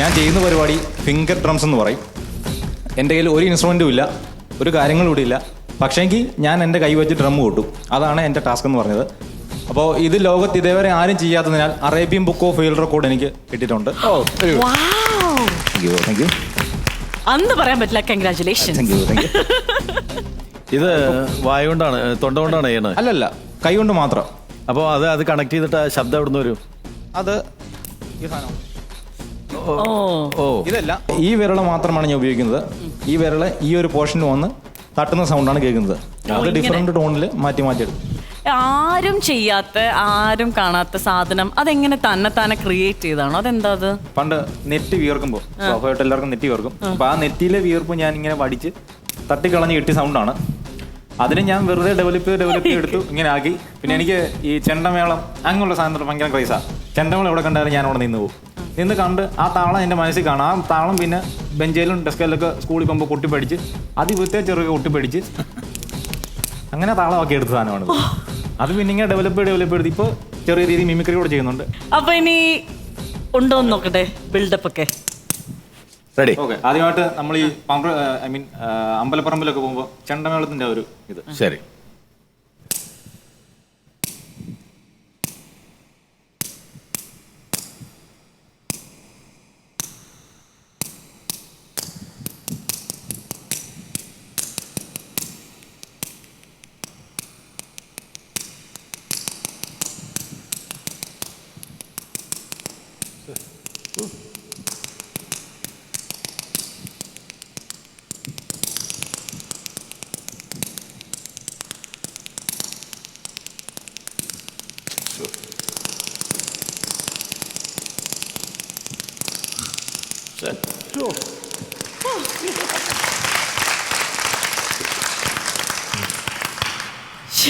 ഞാൻ ചെയ്യുന്ന പരിപാടി ഫിംഗർ ഡ്രംസ് എന്ന് പറയും. എന്റെ കയ്യിൽ ഒരു ഇൻസ്ട്രുമെന്റും ഇല്ല ഒരു കാര്യങ്ങളും ഇവിടെ ഇല്ല. പക്ഷേങ്കിൽ ഞാൻ എന്റെ കൈ വെച്ച് ഡ്രം കൂട്ടും. അതാണ് എന്റെ ടാസ്ക് എന്ന് പറഞ്ഞത്. അപ്പോൾ ഇത് ലോകത്ത് ഇതേവരെ ആരും ചെയ്യാത്തതിനാൽ Arabian book of world record എനിക്ക് കിട്ടിയിട്ടുണ്ട്. യു അന്ന് പറയാൻ പറ്റില്ല കൺഗ്രാചുലേഷൻ ഇത് വായ കൊണ്ടാണ് തൊണ്ട കൊണ്ടാണ് ചെയ്യണത്? അല്ലല്ല കൈ കൊണ്ട് മാത്രം. അപ്പോൾ അത് അത് കണക്ട് ചെയ്തിട്ട് ആ ശബ്ദം എവിടുന്ന് വരും? അത് ഈ സാധനം. ഓ ഇതല്ല. ഈ വിരള മാത്രമാണ് ഞാൻ ഉപയോഗിക്കുന്നത്. ഈ വിരൾ ഈ ഒരു പോർഷനിൽ വന്ന് തട്ടുന്ന സൗണ്ടാണ് കേൾക്കുന്നത്. അത്. ഡിഫറെന്റ് ടോണിൽ മാറ്റി മാറ്റി എടുക്കും. ആരും ചെയ്യാത്ത ആരും കാണാത്ത സാധനം അതെങ്ങനെ തന്നെ തന്നെ ക്രിയേറ്റ് ചെയ്താണോ? അതെന്താ അത്? പണ്ട് നെറ്റ് വിയർക്കുമ്പോൾ സ്വാഭാവികമായിട്ട് എല്ലാവർക്കും നെറ്റ് വിയർക്കും. അപ്പൊ ആ നെറ്റിയിലെ വിയർപ്പ് ഞാൻ ഇങ്ങനെ വടിച്ച് തട്ടിക്കളഞ്ഞ് കിട്ടിയ സൗണ്ടാണ് അതിന് ഞാൻ വെറുതെ ഡെവലപ്പ് ചെയ്ത് ഡെവലപ്പ് ചെയ്ത് എടുത്തു ഇങ്ങനെ ആക്കി. പിന്നെ എനിക്ക് ഈ ചെണ്ടമേളം അങ്ങനെയുള്ള സാധനത്തിൽ ഭയങ്കര ക്രൈസാ ചെണ്ടമേളം എവിടെ കണ്ടാലും ഞാൻ അവിടെ നിന്ന് പോകും. നിന്ന് കണ്ട് ആ താളം എന്റെ മനസ്സിൽ കാണാം. ആ താളം പിന്നെ ബെഞ്ചേലും ഡെസ്കയിലൊക്കെ സ്കൂളിൽ പോകുമ്പോൾ കൊട്ടിപ്പടിച്ച് അതിവൃത്തിയെ ചെറുക്കെ പഠിച്ച് അങ്ങനെ താളമൊക്കെ എടുത്ത സാധനമാണ് അത് പിന്നെ ഇങ്ങനെ ഡെവലപ്പ് ഡെവലപ്പ് ചെയ്ത് ഇപ്പോൾ ചെറിയ രീതിയിൽ മിമിക്രി കൂടെ ചെയ്യുന്നുണ്ട്. അപ്പൊ ഇനി ഉണ്ടോ എന്ന് നോക്കട്ടെ ബിൽഡപ്പ് ഒക്കെ? റെഡി ഓക്കെ ആദ്യമായിട്ട് നമ്മൾ ഈ ഐ മീൻ അമ്പലപ്പറമ്പിലൊക്കെ പോകുമ്പോൾ ചെണ്ടമേളത്തിന്റെ ഒരു ഇത്. ശരി.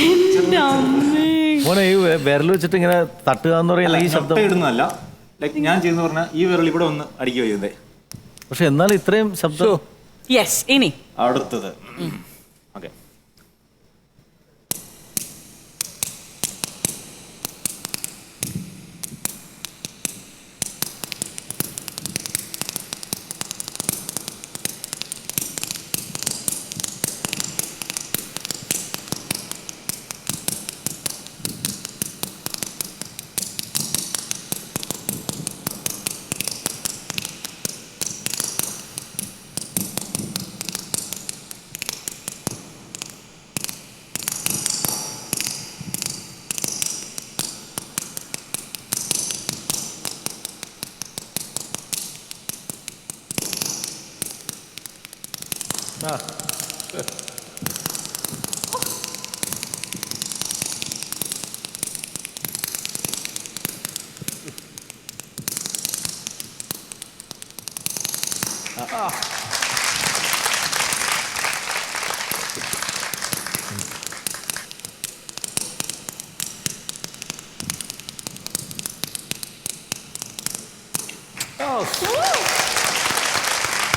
എന്റെ അമ്മേ. മോനെ ഈ വിരൽ വെച്ചിട്ട് ഇങ്ങനെ തട്ടുക എന്ന് പറയുന്ന ഈ ശബ്ദം ഇടുന്നതല്ല ലൈക്ക് ഞാൻ ചെയ്യുന്ന പറഞ്ഞാൽ ഈ വിരൽ ഇവിടെ ഒന്ന് അടിക്കുക ചെയ്തേ. പക്ഷെ എന്നാൽ ഇത്രയും ശബ്ദം യെസ് ഇനി. അടുത്തത്.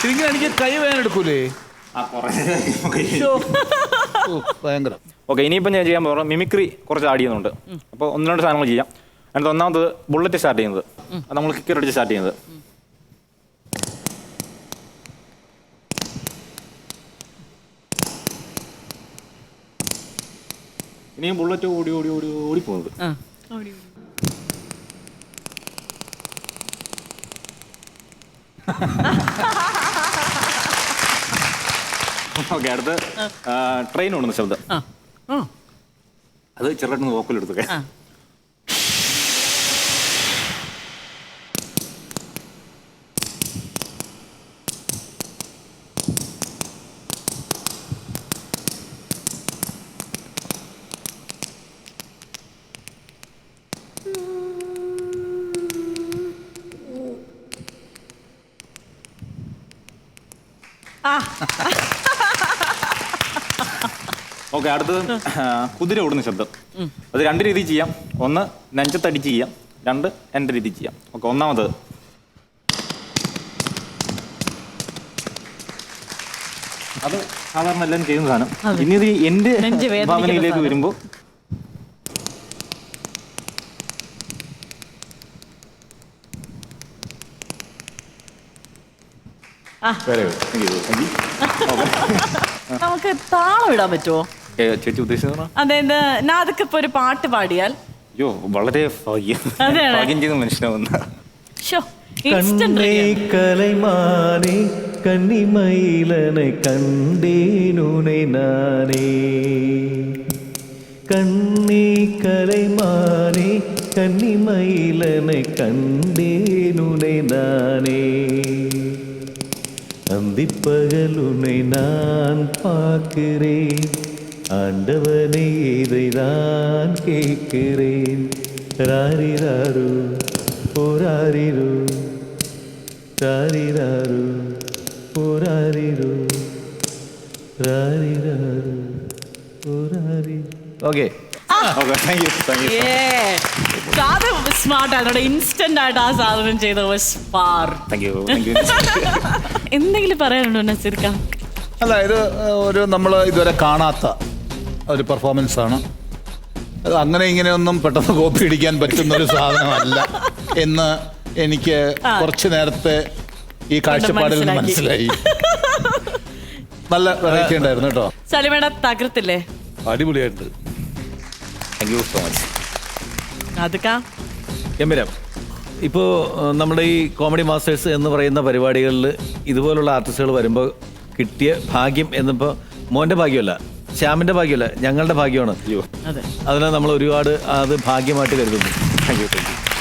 ഇങ്ങനെ എനിക്ക് കൈ വേദന എടുക്കൂലേ? ആ ഭയങ്കരം. ഓക്കെ ഇനിയിപ്പം ഞാൻ ചെയ്യാൻ പറഞ്ഞു മിമിക്രി കുറച്ച് ആഡ് ചെയ്യുന്നുണ്ട്. അപ്പോൾ ഒന്ന് രണ്ട് സാധനങ്ങൾ ചെയ്യാം. അതിനകത്ത് ഒന്നാമത് ബുള്ളറ്റ് സ്റ്റാർട്ട് ചെയ്യുന്നത്. അത് നമ്മൾ കിക്കർ അടിച്ച് സ്റ്റാർട്ട് ചെയ്യുന്നത്. ഇനിയും ബുള്ളറ്റ് ഓടി ഓടി ഓടി ഓടി പോകുന്നത്. ആ. ഓക്കെ അടുത്ത് ട്രെയിൻ ഓടുന്ന ശബ്ദം. അത് ചെറുതായിട്ടൊന്ന് വോക്കലെടുത്തൊക്കെ ആ. ഓക്കെ അടുത്തത് കുതിര ഓടുന്ന ശബ്ദം. അത് രണ്ട് രീതി ചെയ്യാം. ഒന്ന് നെഞ്ചത്തടിച്ച് ചെയ്യാം. രണ്ട് എന്റെ രീതിയിൽ ചെയ്യാം. ഓക്കെ ഒന്നാമത്. അത് സാധാരണ എല്ലാം ചെയ്യുന്ന സാധനം. ഇനി ഇത് എന്റെ വേദനിക്കുന്ന ഭാവനയിലേക്ക് വരുമ്പോ വരുമ്പോൾ നമുക്ക് താളം ഇടാൻ പറ്റുമോ? ചേച്ചി ഉദ്ദേശിച്ചത് അതായത് നാദക്ക് ഇപ്പൊ ഒരു പാട്ട് പാടിയാൽ. അയ്യോ വളരെ ഭാഗ്യം. മനുഷ്യനാവുന്ന. ഷോ ഇൻസ്റ്റന്റ് கண்ணே கலைமானே கன்னிமயிலனை கண்டேனுனை நானே கண்ணே கலைமானே கன்னிமயிலனை கண்டேனுனை நானே நான் ஆண்டவனை இதை நான் கேட்கிறேன் ராரிராரு போராரிரு ராரிராரு போராரிரு ராரிராரு പോരാരി okay okay thank you thank you അത് സ്മാർട്ട് ആണ് ഇൻസ്റ്റന്റ് ആയിട്ട് ആ സാധനം ചെയ്ത സ്പാർ താങ്ക് യു താങ്ക് യു എന്തെങ്കിലും പറയാനുണ്ടോ നസീർക്ക അല്ല ഇത് ഒരു നമ്മൾ ഇതുവരെ കാണാത്ത ഒരു പെർഫോമൻസ് ആണ്. അത് അങ്ങനെ ഇങ്ങനെയൊന്നും പെട്ടെന്ന് കോപ്പി അടിക്കാൻ പറ്റുന്ന ഒരു സാധനമല്ല എന്ന് എനിക്ക് കുറച്ച് നേരത്തെ ഈ കാഴ്ചപ്പാടിൽ നിന്ന് മനസ്സിലായി. നല്ല വെറൈറ്റി ഉണ്ടായിരുന്നു കേട്ടോ. സലിമേട തകർത്തില്ലേ? അടിപൊളിയായിട്ട് താങ്ക് യു സോ മച്ച് അതുക്ക. ഇപ്പോൾ നമ്മുടെ ഈ കോമഡി മാസ്റ്റേഴ്സ് എന്ന് പറയുന്ന പരിപാടികളിൽ ഇതുപോലുള്ള ആർട്ടിസ്റ്റുകൾ വരുമ്പോൾ കിട്ടിയ ഭാഗ്യം എന്നിപ്പോൾ മോന്റെ ഭാഗ്യമല്ല. ശ്യാമിന്റെ ഭാഗ്യമല്ല ഞങ്ങളുടെ ഭാഗ്യമാണ്. അതിനെ നമ്മൾ ഒരുപാട് അത് ഭാഗ്യമായിട്ട് കരുതുന്നു. Thank you thank you